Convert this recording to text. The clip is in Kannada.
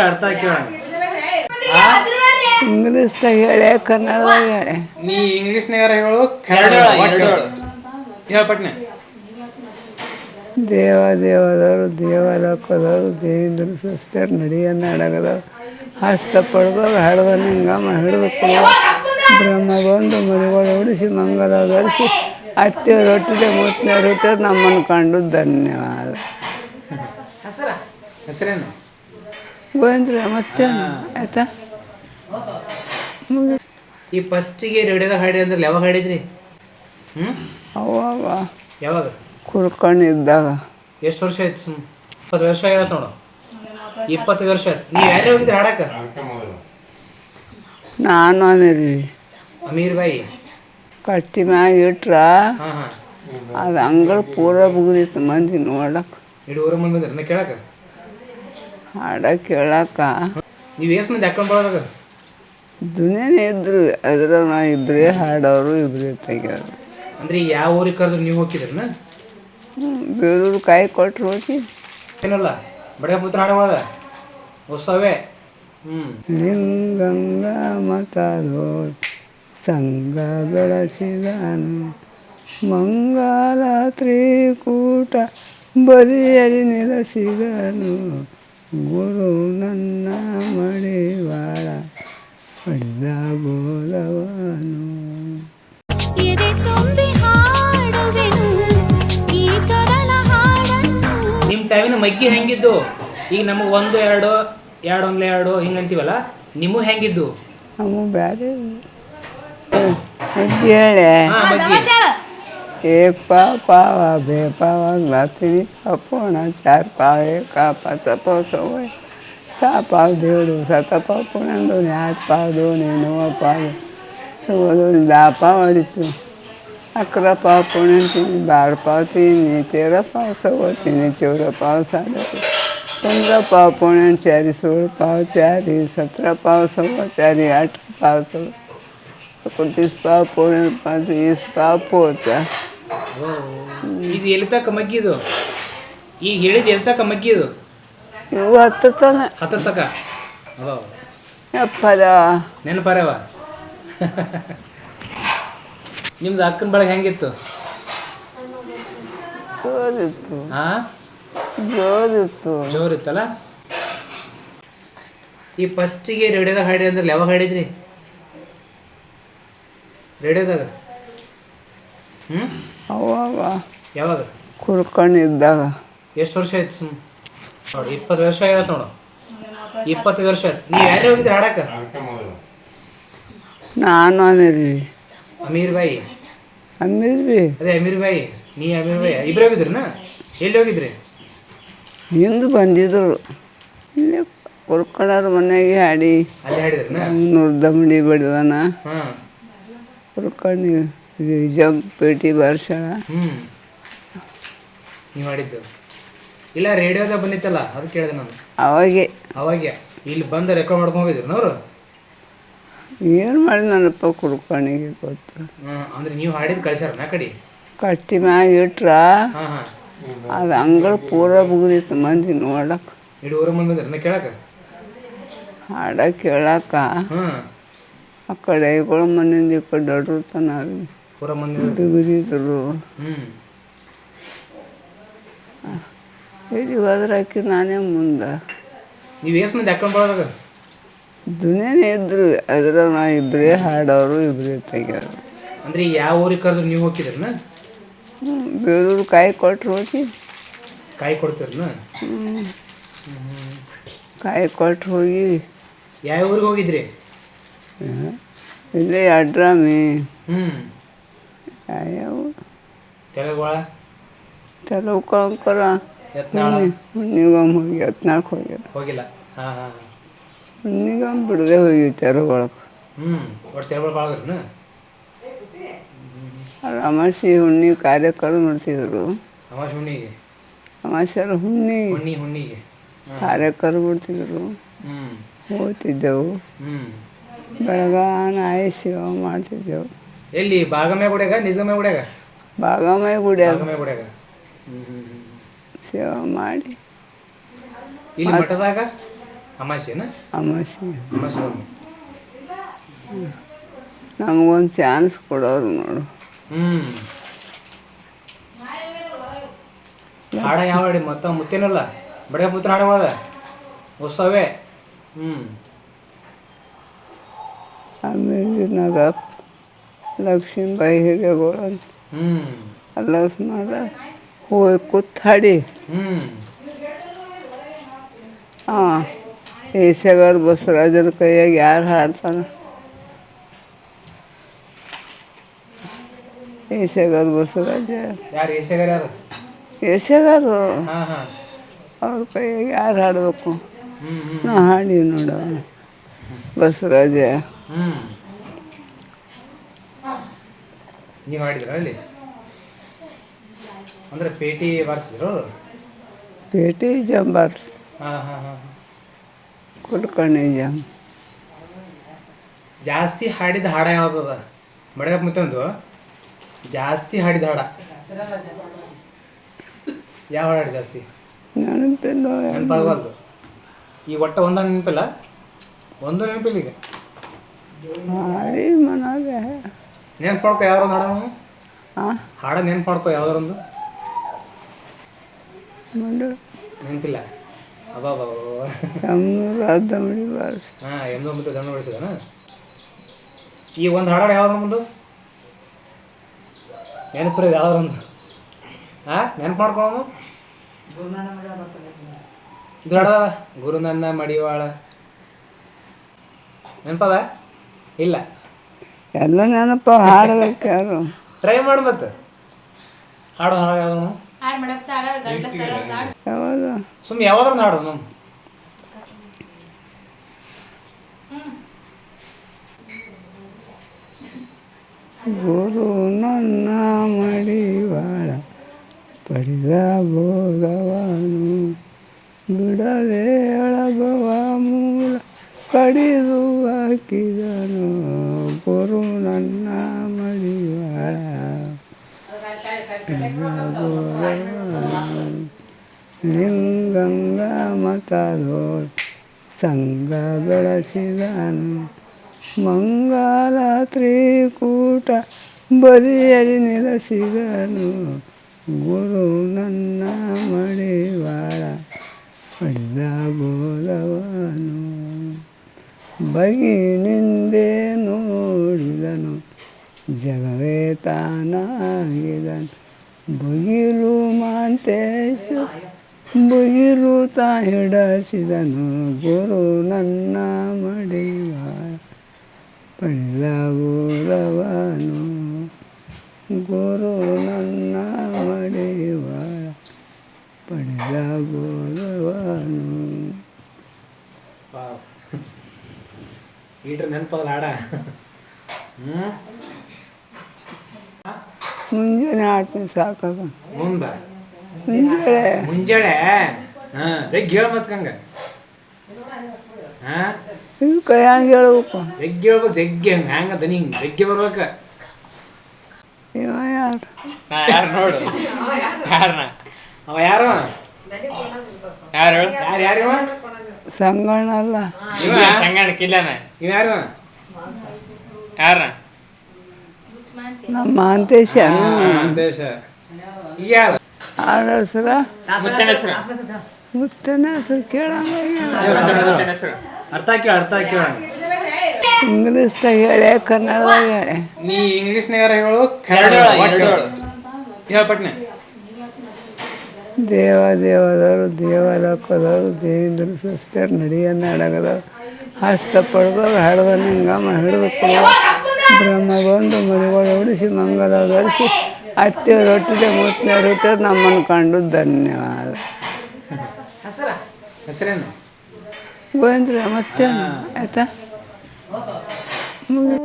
ಅರ್ಥ ಇಂಗ್ಲೀಷ್ದಾಗ ಹೇಳೆ ಕನ್ನಡದಾಗ ಹೇಳೆ. ನೀ ಹೇಳು ಕನ್ನಡ ಹೇಳ ಪಟ್ನೆ. ದೇವ ದೇವದವರು ದೇವಲೋಕದವರು ದೇವೇಂದ್ರ ಸ್ವಸ್ಥರು ನಡಿಯ ನಾಡಗದವರು ಹಸ್ತ ಪಡೆದವರು ಹಡದ ನಿಂಗಮ ಹಿಡಿದು ಕೊಡುವ ಬ್ರಹ್ಮ ಬಂದು ಮರಿಗಳು ಉಡಿಸಿ ಮಂಗಲ ಧರಿಸಿ ಅತ್ತೆ ರೊಟ್ಟಿದೆ ಮೂತನೇ ರೊಟ್ಟಿ ನಮ್ಮನ್ನು ಕಂಡು ಧನ್ಯವಾದ. ಹೆಸರೇನು? ಗೋವಿಂದ್ರ ಮತ್ತೆ ಆಯ್ತಾ? ಈ ಫಸ್ಟಿಗೆ ರೇಡಿಯೋದಾಗ ಹಾಡಿ ಅಂದ್ರೆ ಯಾವಾಗ ಹಾಡಿದ್ರಿ? ಹ್ಞೂ ಅವಾಗ ಯಾವಾಗ? ಕುರ್ಕೊಂಡಿದ್ದಾಗ ಎಷ್ಟು ವರ್ಷ ಆಯ್ತು ಸುಮ್? ಇಪ್ಪತ್ತು ವರ್ಷ ಆಗ್ಯದ ನೋಡು. ಇಪ್ಪತ್ತೈದು ವರ್ಷ ಆಯ್ತು. ನೀವು ಯಾರೇ ಹೋಗಿದ್ರಿ ಹಾಡಕ್ಕ? ನಾನು ಅನಿರಿ ಅಮೀರ್ ಬಾಯಿ? ಕಟ್ಟಿ ಮ್ಯಾಗ ಇಟ್ರ ಹಾಂ ಹಾಂ. ಅದು ಅಂಗಳ ಪೂರ ಮುಗಿದಿತ್ತು ಮಂದಿ ನೋಡಕ್ಕೆ ಇಡೀ ಊರ ಮಂದಿ ಬಂದ್ರಿ? ನಾ ಕೇಳಕ್ಕೆ? ಹಾಡ ಕೇಳಕ್ಕ. ನೀವು ಎಷ್ಟು ಮಂದಿ ಹಾಕೊಂಡು ಬರೋದಾಗ ದುನಿಯಾನೇ ಇದ್ರು ಅದ್ರ ನಾ ಇಬ್ಬರೇ ಹಾಡೋರು ಇಬ್ಬರೇ ತೆಗಿಯೋರು. ಅಂದ್ರೆ ಯಾವ ಊರಿಗೆ ಕರೆದ್ರು ನೀವು ಹೋಗಿದ್ರನ ಬೇರೂರು ಕಾಯಿ ಕೊಟ್ರು ಹೋಗಿ. ಏನಲ್ಲ ಬಡಗ ಪುತ್ರ ಹಾಡೋದ ಹೊಸವೇ? ಹ್ಮ್. ಲಿಂಗಂಗ ಮತದೋ ಸಂಗ ಬೆಳೆಸಿದನು. ಮಂಗಲ ತ್ರಿಕೂಟ ಬದಿಯಲಿ ನೆಲೆಸಿದನು. ಗುರು ನನ್ನ ಮಡಿವಾಳ ಪಡೆದ ಬೋಲವನು. ಎದೆ ತುಂಬಿ ಹಾಡುವೆನು ಈ ತೊರಲ ಹಾಡನ್ನು. ನಿಮ್ಮ ಟೈಮಿನ ಮಗ್ಗಿ ಹೆಂಗಿದ್ದು? ಈಗ ನಮಗೆ ಒಂದು ಎರಡು ಎರಡು ಒಂದ್ಲೆ ಎರಡು ಹಿಂಗಂತೀವಲ್ಲ? ನಿಮಗೂ ಹೆಂಗಿದ್ದು? ನಮ್ಮ ಬ್ಯಾರೆ. ಹೇಳೆ ಹಾ ಮಗ್ಗಿ. एक पाव पावा बे पावा लातरी पापोणा चार पाव एक पाच पाव सवय सहा पाव देवडू सात पाव पुण्या दोन आठ पाव दोन नऊ पाव सव्वा दोन दहा पाव अडीच अकरा पाव पुण्या तीन बारा पाव तीन तेरा पाव सव्वा तीन चौदा पाव साडे पंधरा पाव पुण्या चारी सोळ पाव चारी सतरा पाव सव्वा चारी आठ पाव सव्वा एकोणतीस पाव पोणे पाच वीस पाव पोचा. ಇದು ಎಲ್ಲಿ ತಕ್ಕ ಮಗ್ಗಿದು? ಈಗ ಹೇಳಿದ ಎಲ್ಲಿ ತಕ್ಕ ಮಗ್ಗಿದು? ಇವು ಹತ್ತು ತನ. ತಕ ಅದಾವ ನೆನಪಾರವ? ನಿಮ್ದು ಅಕ್ಕನ ಬಳಗ ಹೆಂಗಿತ್ತು? ಜೋರಿತ್ತು. ಹಾ ಜೋರಿತ್ತು. ಜೋರಿತ್ತಲ್ಲ? ಈ ಫಸ್ಟಿಗೆ ರೇಡಿಯೋದಾಗ ಹಾಡಿ ಅಂದ್ರೆ ಯಾವಾಗ ಹಾಡಿದ್ರಿ? ರೇಡಿಯೋದಾಗ? ಹ್ಞೂ ಅವಾಗ ಯಾವಾಗ? ಕುರ್ಕೊಂಡಿದ್ದಾಗ ಎಷ್ಟು ವರ್ಷ ಆಯ್ತು ಸುಮ್ ನೋಡಿ ಇಪ್ಪತ್ತು ವರ್ಷ ಆಗತ್ತೆ ನೋಡು. ಇಪ್ಪತ್ತೈದು ವರ್ಷ ಆಯ್ತು. ನೀವು ಯಾರು ಹೋಗಿದ್ರಿ ಹಾಡಕ್ಕ? ನಾನು ಅನಿರಿ ಅಮೀರ್ ಬಾಯಿ ಅಂದಿದ್ವಿ ಅದೇ ಅಮೀರ್ ಬಾಯಿ ನೀ ಅಮೀರ್ ಬಾಯಿ ಇಬ್ಬರೇ ಹೋಗಿದ್ರಿನ? ಎಲ್ಲಿ ಹೋಗಿದ್ರಿ? ಹಿಂದೆ ಬಂದಿದ್ರು. ಇಲ್ಲಿ ಕುರ್ಕೊಳ್ಳೋರು ಮನೆಗೆ ಹಾಡಿ. ಅಲ್ಲಿ ಹಾಡಿದ್ರಿನ? ನುರ್ದಮಡಿ ಬಡಿದಾನ ಹಾಂ. ಕುರ್ಕೊಂಡು ಜಂಪೇಟಿ ಬರ್ಸಳ ನೀವು ಮಾಡಿದ್ದು. ಇಲ್ಲ ರೇಡಿಯೋದಾಗ ಬಂದಿತ್ತಲ್ಲ ಅದು ಕೇಳಿದೆ ನಾನು. ಅವಾಗೆ. ಅವಾಗೆ. ಇಲ್ಲಿ ಬಂದು ರೆಕಾರ್ಡ್ ಮಾಡ್ಕೊಂಡು ಹೋಗಿದ್ರು ಅವರು ಏನು ನನ್ನಪ್ಪ ಕುಡ್ಕೊಂಡಿಗೆ ಗೊತ್ತು. ಅಂದ್ರೆ ನೀವು ಹಾಡಿದ್ದು ಕಳ್ಸ್ಯಾರ ನಾ ಕಡಿ? ಕಟ್ಟಿ ಮ್ಯಾಗ ಇಟ್ರ? ಅದು ಅಂಗಳ ಪೂರ ಮುಗಿದಿತ್ತು ಮಂದಿ ನೋಡಕ್ಕೆ ಇಡೀ ಊರ ಮಂದಿ ಬಂದ್ರಿ ನಾ ಕೇಳಕ್ಕೆ ಹಾಡ ಕೇಳಕ್ಕ ಆ ಕಡೆಗಳು ಮನೆಯಿಂದ ಈ ಕಡೆ ದೊಡ್ಡ ತನ ಪೂರ ಮಂದಿ ಬಿಗುದಿದ್ರು ಹ್ಞೂ ಹೋದ್ರಾಕಿ ನಾನೇ ಮುಂದೆ. ನೀವು ಎಷ್ಟು ಮಂದಿ ಹಾಕೊಂಡು ಬರೋದಾಗ ದುನಿಯಾನೇ ಇದ್ರು. ಅದ್ರ ನಾ ಇಬ್ಬರೇ ಹಾಡೋರು ಇಬ್ಬರೇ ತೆಗಿಯೋರು. ಅಂದ್ರೆ ಯಾವ ಊರಿಗೆ ಕರೆದ್ರು ನೀವು ಹೋಗಿದ್ರನ ಬೇರೂರು ಕಾಯಿ ಕೊಟ್ರು ಹೋಗಿ. ಕಾಯಿ ಕೊಡ್ತೀರನ? ಕಾಯಿ ಕೊಟ್ರು ಹೋಗಿ. ಯಾವ ಊರಿಗೆ ಹೋಗಿದ್ರಿ? ಇಲ್ಲೇ ಅಡ್ರಾಮಿ. ಹ್ಞೂ ತೆಲಗೋಳ? ತೆಲವು ಕಳ್ಕೊರ ಯತ್ನಾಳ? ಹುಣ್ಣಿಗೊಮ್ಮೆ ಹೋಗಿ ಹತ್ನಾಲ್ಕು ಹೋಗ್ಯಾರ. ಹೋಗಿಲ್ಲ. ಹಾಂ ಬಿಡದೆ ಹೋಗಿ ತೆರಗೊಳಕ್ಕೆ ಹ್ಞೂ ಒಟ್ಟು ಅಮಾಸಿ ಹುಣ್ಣಿ ಕಾರ್ಯಕ್ರಮ ಮಾಡ್ತಿದ್ರು ಅಮಾಸಿ ಹುಣ್ಣಿಗೆ? ಅಮಾಸ್ಯರ ಹುಣ್ಣಿ. ಹುಣ್ಣಿ ಹುಣ್ಣಿಗೆ. ಕಾರ್ಯಕ್ರಮ ಮಾಡ್ತಿದ್ರು ಹ್ಞೂ ಬೆಳಗಾನ ಆಯಸ್ಸು ಮಾಡ್ತಿದ್ದೆವು. ಎಲ್ಲಿ ಬಾಗಮೆ ಗುಡ್ಯಾಗ ನಿಜಮೆ ಗುಡ್ಯಾಗ? ಬಾಗಮೆ ಗುಡಿಯಾಗ. ಬಾಗಮೆ ಗುಡ್ಯಾಗ. ಸೇವಾ ಮಾಡಿ. ಇಲ್ಲಿ ಮಠದಾಗ? ಅಮಾಸೆನ ಅಮಾಸೆ ಅಮಾಸೆ ನಮಗೊಂದು ಚಾನ್ಸ್ ಕೊಡೋರು ನೋಡು. ಹ್ಞೂ ಹಾಡ ಯಾವ ಹಾಡಿ? ಮತ್ತೆ ಮುತ್ತೇನಲ್ಲ? ಬಡಗ ಪುತ್ರ ಹಾಡವಾದ ಹೊಸವೇ? ಹ್ಞೂ ಆಮೇಲೆ ನಾಗ ಲಕ್ಷ್ಮೀಬಾಯಿ ಹಿರೇಗೋಳ ಅಂತ. ಅಲ್ಲಸ್ ಮಾಡ ಹೋಗಿ ಕೂತ್ ಹಾಡಿ. ಹಾಂ ಏಷ್ಯಾಗಾರ ಬಸವರಾಜನ ಕೈಯಾಗ ಯಾರು ಹಾಡ್ತಾನೆ ಏಷ್ಯಾಗಾರ ಬಸವರಾಜ ಏಷ್ಯಾಗಾರ ಅವ್ರ ಕೈಯಾಗ ಯಾರು ಹಾಡಬೇಕು? ನಾ ಹಾಡಿ ನೋಡ. ಬಸವರಾಜ ನೀವು ಮಾಡಿದ್ರ ಅಲ್ಲಿ? ಅಂದ್ರೆ ಪೇಟಿ ಬಾರಿಸಿದ್ರು? ಪೇಟಿ ಜಂಬಾರ್ ಹಾಂ ಹಾಂ ಹಾಂ ಕುಲ್ಕರ್ಣಿ ಜಂಬ ಜಾಸ್ತಿ ಹಾಡಿದ ಹಾಡ ಯಾವ್ದದ? ಮಡಗಪ್ಪ ಮತ್ತೊಂದು. ಜಾಸ್ತಿ ಹಾಡಿದ ಹಾಡ. ಯಾವ ಹಾಡು ಜಾಸ್ತಿ? ನೆನಪಿಲ್ಲ. ನೆನಪಾಗಲ್ದು ಈಗ ಒಟ್ಟ ಒಂದ ನೆನಪಿಲ್ಲ? ಒಂದು ನೆನಪಿಲ್ಲ ಈಗ? ಮನಾಗ ನೆನ್ಪು ಮಾಡ್ಕೊ ಯಾವ್ದೊಂದು ಹಾಡ ಹಾಡ ನೆನ್ಪಾಡ್ಕೊ ಯಾವ್ದಾರೊಂದು ನೆನಪಿಲ್ಲ. ಅಬಾಬ ಹಾಂ ಎಂದೋ ಗಮನ ಈ ಒಂದು ಹಾಡ ಯಾವ್ದು ಮುಂದು ನೆನಪಿರ ಯಾವ್ದೊಂದು ಹಾಂ ನೆನಪು ಮಾಡ್ಕೊಳ್ಳೋನು ಇದು ಗುರುನನ್ನ ಗುರು ನನ್ನ ಮಡಿವಾಳ. ನೆನಪದ? ಇಲ್ಲ. ಎಲ್ಲ ನೆನಪ ಹಾಡ್ಬೇಕು ಯಾರು ಟ್ರೈ ಮಾಡಿ ಮತ್ತೆ ಹಾಡು ಹಾಡು ಯಾವ್ದು ಹಾಡ್ ಮಾಡಕ್ ತಾಳ ಗಂಟ್ಲ ಸರ ಹಾಡ್ ಯಾವಾಗ ಸುಮ್ಮನೆ ಯಾವ್ದಾರು ಹಾಡು ನಮ್ಮ ಗುರು ನನ್ನ ಮಡಿವಾಳ ಪಡೆದ ಬೋಧವನು ಬಿಡದೆ ಎಳಬವ ಮೂಲ ಕಡಿದು ಹಾಕಿದನು ಗುರು ನನ್ನ ಮಡಿವಾಳ ಲಿಂಗಂಗ ಮತದೋಳ್ ಸಂಗ ಬೆಳೆಸಿದನು ಮಂಗಲ ತ್ರಿಕೂಟ ಬದಿಯಲ್ಲಿ ನೆಲೆಸಿದನು. ಗುರು ನನ್ನ ಮಡಿವಾಳ, ಪಡೆದ ಬೋಲವನು ಬಗಿನಿಂದೆ ನೋಡಿದನು, ಜಗವೇ ತಾನಾಗಿದನು. ಬಗಿಲು ಮಾಂತೇಶ, ಬಗಿಲು ತಾ ಹಿಡಿಸಿದನು ಗುರು ನನ್ನ ಮಡಿವಾಳ ಪಡೆದ ಬೋಧವನು ಗುರು ನನ್ನ ಮಡಿವಾಳ ಪಡೆದ ವಾವ್. ಈಟ್ರ ನೆನಪದಲ್ಲ ಹಾಡ. ಹ್ಞೂ ಮುಂಜಾನೆ ಆಡ್ತೀನಿ ಸಾಕಾಗ. ಮುಂದ? ಮುಂಜಾನೆ. ಮುಂಜಾನೆ? ಹಾ ಜಗ್ಗಿ ಹೇಳ ಮತ್ಕಂಗ ಹಾ? ಇದು ಕೈಯಾಗ ಹೇಳ್ಬೇಕು? ಜಗ್ಗಿ ಹೇಳ್ಬೇಕು ಜಗ್ಗಿ ಹಂಗ ಹ್ಯಾಂಗ ದನಿ ಹಿಂಗ್ ಜಗ್ಗಿ ಬರ್ಬೇಕ. ಇವ ಯಾರು? ಯಾರು ನೋಡು. ಯಾರನ್ನ ಅವ ಯಾರು? ಯಾರು? ಯಾರು ಯಾರು ಇವ ಸಂಗಣ್ಣ ಅಲ್ಲ. ಇವ? ಸಂಗಣ ಕಿಲ್ಲನ ಇವ ಯಾರು? ಯಾರ ನಮ್ಮ ಹೆಸರ? ಮುತ್ತನ ಹೆಸರು. ಕೇಳಂಗ ಅರ್ಥ ಕೇಳ ಅರ್ಥ ಕೇಳ ಇಂಗ್ಲೀಷ್ದಾಗ ಹೇಳಿ ಕನ್ನಡದಾಗ ಹೇಳಿ. ನೀ ಹೇಳು? ಹೇಳ್ಪಟ್ನೆ ದೇವ ಪಟ್ನೆ. ದೇವ ಲೋಕದವರು ದೇವಿಂದ್ರ ದೇವೇಂದ್ರ ಸ್ವಸ್ಥರು ನಡಿಯ ನಾಡಗದವರು ಹಸ್ತ ಪಡೆದವರು ಹಡದ ನಿಂಗಮ್ಮ ಹಿಡಿದು ಕೊಡುವ ಬ್ರಹ್ಮ ಬಂದು ಮನೆಗಳು ಉಡಿಸಿ ಮಂಗಲ ಧರಿಸಿ ಅತ್ತೆ ರೊಟ್ಟಿದೆ ಮುತ್ತನೆ ರೊಟ್ಟಿ ನಮ್ಮನ್ನು ಕಂಡು ಧನ್ಯವಾದ. ಹೆಸರೇನು? ಗೋವಿಂದ್ರ ಮತ್ತೆ? ಆಯ್ತಾ? ಮುಗಿ